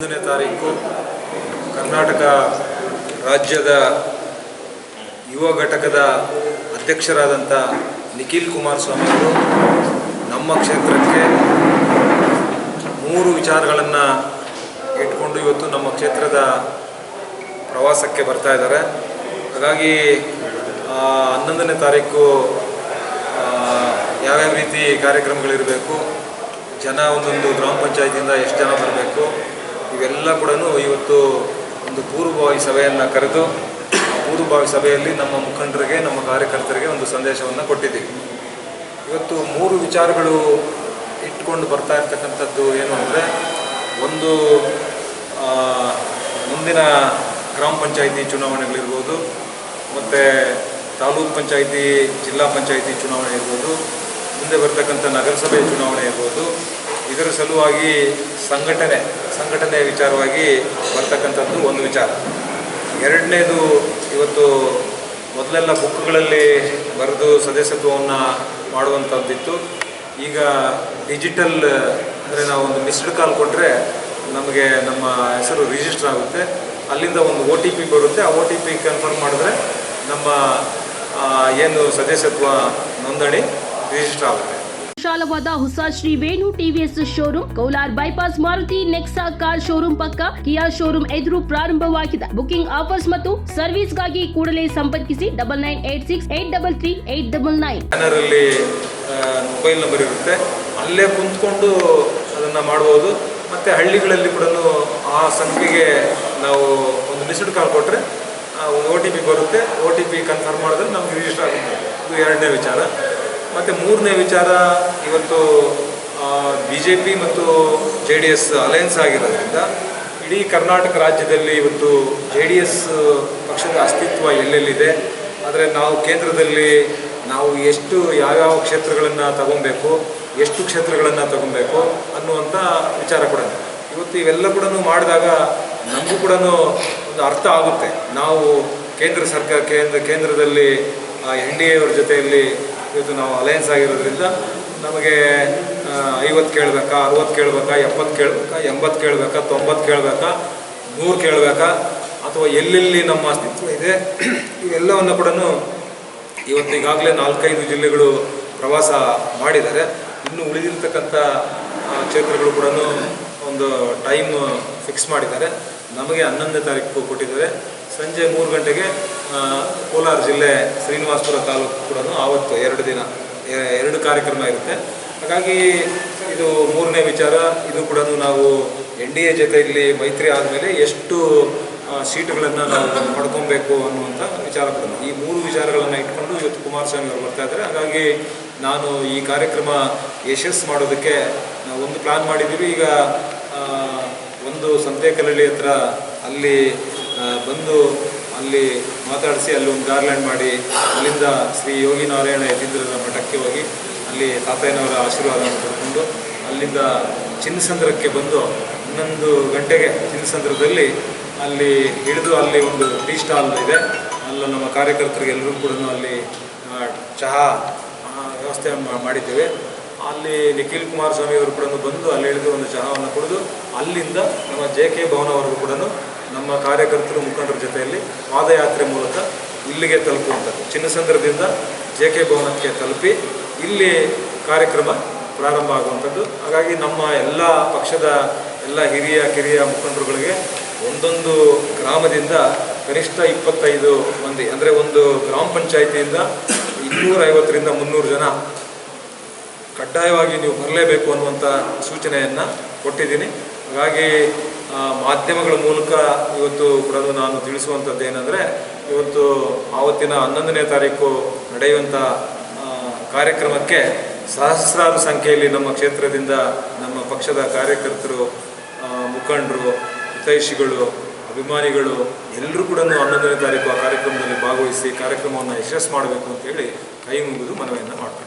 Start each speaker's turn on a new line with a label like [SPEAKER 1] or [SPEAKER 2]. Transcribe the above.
[SPEAKER 1] ಹನ್ನೊಂದನೇ ತಾರೀಕು ಕರ್ನಾಟಕ ರಾಜ್ಯದ ಯುವ ಘಟಕದ ಅಧ್ಯಕ್ಷರಾದಂಥ ನಿಖಿಲ್ ಕುಮಾರಸ್ವಾಮಿ ಅವರು ನಮ್ಮ ಕ್ಷೇತ್ರಕ್ಕೆ ಮೂರು ವಿಚಾರಗಳನ್ನು ಇಟ್ಕೊಂಡು ಇವತ್ತು ನಮ್ಮ ಕ್ಷೇತ್ರದ ಪ್ರವಾಸಕ್ಕೆ ಬರ್ತಾ ಇದ್ದಾರೆ. ಹಾಗಾಗಿ ಹನ್ನೊಂದನೇ ತಾರೀಕು ಯಾವ್ಯಾವ ರೀತಿ ಕಾರ್ಯಕ್ರಮಗಳಿರಬೇಕು, ಜನ ಒಂದೊಂದು ಗ್ರಾಮ ಪಂಚಾಯತಿಯಿಂದ ಎಷ್ಟು ಜನ ಬರಬೇಕು ಇವೆಲ್ಲ ಕೂಡ ಇವತ್ತು ಒಂದು ಪೂರ್ವಭಾವಿ ಸಭೆಯನ್ನು ಕರೆದು, ಪೂರ್ವಭಾವಿ ಸಭೆಯಲ್ಲಿ ನಮ್ಮ ಮುಖಂಡರಿಗೆ, ನಮ್ಮ ಕಾರ್ಯಕರ್ತರಿಗೆ ಒಂದು ಸಂದೇಶವನ್ನು ಕೊಟ್ಟಿದ್ದೀವಿ. ಇವತ್ತು ಮೂರು ವಿಚಾರಗಳು ಇಟ್ಕೊಂಡು ಬರ್ತಾ ಇರ್ತಕ್ಕಂಥದ್ದು ಏನು ಅಂದರೆ, ಒಂದು ಮುಂದಿನ ಗ್ರಾಮ ಪಂಚಾಯಿತಿ ಚುನಾವಣೆಗಳಿರ್ಬೋದು, ಮತ್ತು ತಾಲೂಕ್ ಪಂಚಾಯಿತಿ, ಜಿಲ್ಲಾ ಪಂಚಾಯಿತಿ ಚುನಾವಣೆ ಇರ್ಬೋದು, ಮುಂದೆ ಬರ್ತಕ್ಕಂಥ ನಗರಸಭೆ ಚುನಾವಣೆ ಇರ್ಬೋದು ಇದರ ಸಲುವಾಗಿ ಸಂಘಟನೆ, ಸಂಘಟನೆಯ ವಿಚಾರವಾಗಿ ಬರ್ತಕ್ಕಂಥದ್ದು ಒಂದು ವಿಚಾರ. ಎರಡನೇದು ಇವತ್ತು ಮೊದಲೆಲ್ಲ ಬುಕ್ಗಳಲ್ಲಿ ಬರೆದು ಸದಸ್ಯತ್ವವನ್ನು ಮಾಡುವಂಥದ್ದಿತ್ತು. ಈಗ ಡಿಜಿಟಲ್ ಅಂದರೆ ನಾವು ಒಂದು ಮಿಸ್ಡ್ ಕಾಲ್ ಕೊಟ್ಟರೆ ನಮಗೆ ನಮ್ಮ ಹೆಸರು ರಿಜಿಸ್ಟರ್ ಆಗುತ್ತೆ. ಅಲ್ಲಿಂದ ಒಂದು ಒ ಟಿ ಪಿ ಬರುತ್ತೆ. ಆ ಒ ಟಿ ಪಿ ಕನ್ಫರ್ಮ್ ಮಾಡಿದ್ರೆ ನಮ್ಮ ಏನು ಸದಸ್ಯತ್ವ ನೋಂದಣಿ ರಿಜಿಸ್ಟರ್ ಆಗುತ್ತೆ.
[SPEAKER 2] ವಿಶಾಲವಾದ ಹೊಸ Shri Venu TVS showroom, Kaular bypass Maruti Nexa car showroom ಪಕ್ಕ ಕಿಯಾ ಶೋರೂಮ್ ಎದುರು ಪ್ರಾರಂಭವಾಗಿದೆ. ಬುಕಿಂಗ್ ಆಫರ್ಸ್ ಮತ್ತು ಸರ್ವಿಸ್ಗಾಗಿ ಕೂಡಲೇ ಸಂಪರ್ಕಿಸಿ double nine eight six eight double three eight double nine.
[SPEAKER 1] Mobile number ಇರುತ್ತೆ. ಅಲ್ಲೇ ಕುಂತ್ಕೊಂಡು ಅದನ್ನ ಮಾಡ್ಬೋದು. ಮತ್ತೆ ಹಳ್ಳಿಗಳಲ್ಲಿ ಕೂಡ ಆ ಸಂಖ್ಯೆಗೆ ನಾವು ಒಂದು ಮಿಸ್ಡ್ ಕಾಲ್ ಕೊಟ್ರೆ ಒಂದು ಒ ಟಿ ಪಿ ಬರುತ್ತೆ. ಒ ಟಿ ಪಿ ಕನ್ಫರ್ಮ್ ಮಾಡಿದ್ರೆ ನಮ್ಗೆ ರಿಜಿಸ್ಟರ್ ಆಗುತ್ತೆ ಇದು ಎರಡನೇ ವಿಚಾರ. ಮತ್ತು ಮೂರನೇ ವಿಚಾರ ಇವತ್ತು ಬಿ ಜೆ ಪಿ ಮತ್ತು ಜೆ ಡಿ ಎಸ್ ಅಲಯನ್ಸ್ ಆಗಿರೋದ್ರಿಂದ ಇಡೀ ಕರ್ನಾಟಕ ರಾಜ್ಯದಲ್ಲಿ ಇವತ್ತು ಜೆ ಡಿ ಎಸ್ ಪಕ್ಷದ ಅಸ್ತಿತ್ವ ಎಲ್ಲೆಲ್ಲಿದೆ? ಆದರೆ ನಾವು ಕೇಂದ್ರದಲ್ಲಿ ನಾವು ಎಷ್ಟು ಯಾವ್ಯಾವ ಕ್ಷೇತ್ರಗಳನ್ನು ತಗೊಬೇಕು, ಎಷ್ಟು ಕ್ಷೇತ್ರಗಳನ್ನು ತಗೊಬೇಕು ಅನ್ನುವಂಥ ವಿಚಾರ ಕೂಡ. ಇವತ್ತು ಇವೆಲ್ಲ ಕೂಡ ಮಾಡಿದಾಗ ನಮಗೂ ಕೂಡ ಒಂದು ಅರ್ಥ ಆಗುತ್ತೆ. ನಾವು ಕೇಂದ್ರ ಸರ್ಕಾರ, ಕೇಂದ್ರ, ಕೇಂದ್ರದಲ್ಲಿ ಎನ್ ಡಿ ಎವ್ರ ಜೊತೆಯಲ್ಲಿ ಇವತ್ತು ನಾವು ಅಲಯನ್ಸ್ ಆಗಿರೋದ್ರಿಂದ ನಮಗೆ ಐವತ್ತು ಕೇಳಬೇಕಾ, ಅರವತ್ತು ಕೇಳಬೇಕಾ, ಎಪ್ಪತ್ತು ಕೇಳಬೇಕಾ, ಎಂಬತ್ತು ಕೇಳಬೇಕಾ, ತೊಂಬತ್ತು ಕೇಳಬೇಕಾ, ನೂರು ಕೇಳಬೇಕಾ, ಅಥವಾ ಎಲ್ಲೆಲ್ಲಿ ನಮ್ಮ ಅಸ್ತಿತ್ವ ಇದೆ, ಇವೆಲ್ಲವನ್ನು ಕೂಡ ಇವತ್ತು ಈಗಾಗಲೇ ನಾಲ್ಕೈದು ಜಿಲ್ಲೆಗಳು ಪ್ರವಾಸ ಮಾಡಿದ್ದಾರೆ. ಇನ್ನು ಉಳಿದಿರ್ತಕ್ಕಂಥ ಕ್ಷೇತ್ರಗಳು ಕೂಡ ಒಂದು ಟೈಮ್ ಫಿಕ್ಸ್ ಮಾಡಿದ್ದಾರೆ. ನಮಗೆ ಹನ್ನೊಂದನೇ ತಾರೀಕು ಕೊಟ್ಟಿದ್ದಾರೆ. ಸಂಜೆ ಮೂರು ಗಂಟೆಗೆ ಕೋಲಾರ ಜಿಲ್ಲೆ ಶ್ರೀನಿವಾಸಪುರ ತಾಲೂಕು ಕೂಡ ಆವತ್ತು ಎರಡು ದಿನ ಎರಡು ಕಾರ್ಯಕ್ರಮ ಇರುತ್ತೆ. ಹಾಗಾಗಿ ಇದು ಮೂರನೇ ವಿಚಾರ. ಇದು ಕೂಡ ನಾವು ಎನ್ ಡಿ ಎ ಜೊತೆಯಲ್ಲಿ ಮೈತ್ರಿ ಆದಮೇಲೆ ಎಷ್ಟು ಸೀಟುಗಳನ್ನು ನಾವು ಪಡ್ಕೊಬೇಕು ಅನ್ನುವಂಥ ವಿಚಾರ ಕೂಡ ಈ ಮೂರು ವಿಚಾರಗಳನ್ನು ಇಟ್ಕೊಂಡು ಇವತ್ತು ಕುಮಾರಸ್ವಾಮಿ ಅವರು ಬರ್ತಾ ಇದ್ದಾರೆ. ಹಾಗಾಗಿ ನಾನು ಈ ಕಾರ್ಯಕ್ರಮ ಯಶಸ್ಸು ಮಾಡೋದಕ್ಕೆ ನಾವು ಒಂದು ಪ್ಲಾನ್ ಮಾಡಿದ್ದೀವಿ. ಈಗ ಒಂದು ಸಂತೆಕಲ್ಲಳ್ಳಿ ಹತ್ರ ಅಲ್ಲಿ ಬಂದು ಅಲ್ಲಿ ಮಾತಾಡಿಸಿ, ಅಲ್ಲಿ ಒಂದು ಗಾರ್ಲ್ಯಾಂಡ್ ಮಾಡಿ, ಅಲ್ಲಿಂದ ಶ್ರೀ ಯೋಗಿ ನಾರಾಯಣ ಯತೀಂದ್ರನ ಮಠಕ್ಕೆ ಹೋಗಿ, ಅಲ್ಲಿ ತಾತಯ್ಯನವರ ಆಶೀರ್ವಾದವನ್ನು ಪಡ್ಕೊಂಡು, ಅಲ್ಲಿಂದ ಚಿನ್ನಸಂದ್ರಕ್ಕೆ ಬಂದು ಹನ್ನೊಂದು ಗಂಟೆಗೆ ಚಿನ್ನಸಂದ್ರದಲ್ಲಿ ಅಲ್ಲಿ ಇಳಿದು ಅಲ್ಲಿ ಒಂದು ಟೀ ಸ್ಟಾಲ್ ಇದೆ. ಅಲ್ಲ ನಮ್ಮ ಕಾರ್ಯಕರ್ತರಿಗೆ ಎಲ್ಲರೂ ಕೂಡ ಅಲ್ಲಿ ಚಹಾ ವ್ಯವಸ್ಥೆ ಮಾಡಿದ್ದೇವೆ. ಅಲ್ಲಿ ನಿಖಿಲ್ ಕುಮಾರಸ್ವಾಮಿ ಅವರು ಕೂಡ ಬಂದು ಅಲ್ಲಿ ಇಳಿದು ಒಂದು ಚಹಾವನ್ನು ಕುಡಿದು, ಅಲ್ಲಿಂದ ನಮ್ಮ ಜೆ ಕೆ ಭವನವರೆಗೂ ಕೂಡ ನಮ್ಮ ಕಾರ್ಯಕರ್ತರು ಮುಖಂಡರ ಜೊತೆಯಲ್ಲಿ ಪಾದಯಾತ್ರೆ ಮೂಲಕ ಇಲ್ಲಿಗೆ ತಲುಪುವಂಥದ್ದು. ಚಿನ್ನಸಂದ್ರದಿಂದ ಜೆ ಕೆ ಭವನಕ್ಕೆ ತಲುಪಿ ಇಲ್ಲಿ ಕಾರ್ಯಕ್ರಮ ಪ್ರಾರಂಭ ಆಗುವಂಥದ್ದು. ಹಾಗಾಗಿ ನಮ್ಮ ಎಲ್ಲ ಪಕ್ಷದ ಎಲ್ಲ ಹಿರಿಯ, ಕಿರಿಯ ಮುಖಂಡರುಗಳಿಗೆ ಒಂದೊಂದು ಗ್ರಾಮದಿಂದ ಕನಿಷ್ಠ ಇಪ್ಪತ್ತೈದು ಮಂದಿ, ಅಂದರೆ ಒಂದು ಗ್ರಾಮ ಪಂಚಾಯಿತಿಯಿಂದ ಇನ್ನೂರ ಐವತ್ತರಿಂದ ಮುನ್ನೂರು ಜನ ಕಡ್ಡಾಯವಾಗಿ ನೀವು ಬರಲೇಬೇಕು ಅನ್ನುವಂಥ ಸೂಚನೆಯನ್ನು ಕೊಟ್ಟಿದ್ದೀನಿ. ಹಾಗಾಗಿ ಮಾಧ್ಯಮಗಳ ಮೂಲಕ ಇವತ್ತು ಕೂಡ ನಾನು ತಿಳಿಸುವಂಥದ್ದು ಏನಂದರೆ, ಇವತ್ತು ಆವತ್ತಿನ ಹನ್ನೊಂದನೇ ತಾರೀಕು ನಡೆಯುವಂಥ ಕಾರ್ಯಕ್ರಮಕ್ಕೆ ಸಹಸ್ರಾರು ಸಂಖ್ಯೆಯಲ್ಲಿ ನಮ್ಮ ಕ್ಷೇತ್ರದಿಂದ ನಮ್ಮ ಪಕ್ಷದ ಕಾರ್ಯಕರ್ತರು ಮುಖಂಡರು, ಹಿತೈಷಿಗಳು, ಅಭಿಮಾನಿಗಳು ಎಲ್ಲರೂ ಕೂಡ ಹನ್ನೊಂದನೇ ತಾರೀಕು ಆ ಕಾರ್ಯಕ್ರಮದಲ್ಲಿ ಭಾಗವಹಿಸಿ ಕಾರ್ಯಕ್ರಮವನ್ನು ಯಶಸ್ಸು ಮಾಡಬೇಕು ಅಂತೇಳಿ ಕೈ ಮುಗಿದು ಮನವಿಯನ್ನು ಮಾಡ್ತಾರೆ